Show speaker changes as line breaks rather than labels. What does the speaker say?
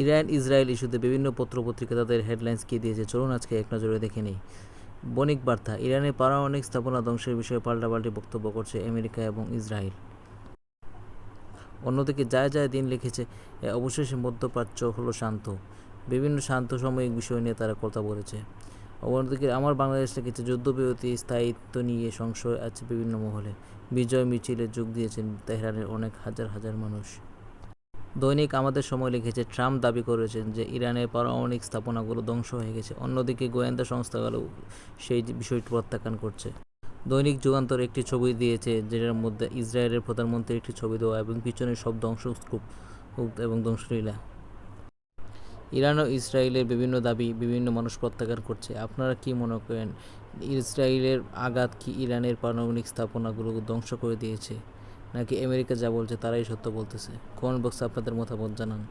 Iran, Israel ইস্যুতে বিভিন্ন পত্রপত্রিকা তাদের হেডলাইন্স কী দিয়েছে? চলুন আজকে এক নজরে দেখে নিই। বণিক বার্তা ইরানের পারমাণবিক স্থাপনা ধ্বংসের বিষয়ে পাল্টাপাল্টি বক্তব্য করছে আমেরিকা এবং ইসরায়েল। অন্যদিকে যায় যায় দিন লিখেছে অবশেষে মধ্যপ্রাচ্য হলো শান্ত। বিভিন্ন শান্ত সাময়িক বিষয় নিয়ে তারা কথা বলেছে। অন্যদিকে আমার বাংলাদেশ লিখেছে, যুদ্ধবিরতি, স্থায়িত্ব নিয়ে সংশয় আছে বিভিন্ন মহলে। বিজয় মিছিলে যোগ দিয়েছেন তেহরানের অনেক হাজার হাজার মানুষ। দৈনিক আমাদের সময় লিখেছে, ট্রাম্প দাবি করেছেন যে ইরানের পারমাণবিক স্থাপনাগুলো ধ্বংস হয়ে গেছে। অন্যদিকে গোয়েন্দা সংস্থাগুলো সেই বিষয়টি প্রত্যাখ্যান করছে। দৈনিক যুগান্তর একটি ছবি দিয়েছে, যেটার মধ্যে ইসরায়েলের প্রধানমন্ত্রীর একটি ছবি দেওয়া এবং পিছনে সব ধ্বংসস্তূপ এবং ধ্বংসলীলা। ইরান ও ইসরায়েলের বিভিন্ন দাবি বিভিন্ন মানুষ প্রত্যাখ্যান করছে। আপনারা কি মনে করেন, ইসরায়েলের আঘাত কি ইরানের পারমাণবিক স্থাপনাগুলো ধ্বংস করে দিয়েছে? নাকি আমেরিকা যা বলছে তারাই সত্য বলতেছে? কমেন্ট বক্সে আপনাদের মতামত জানান।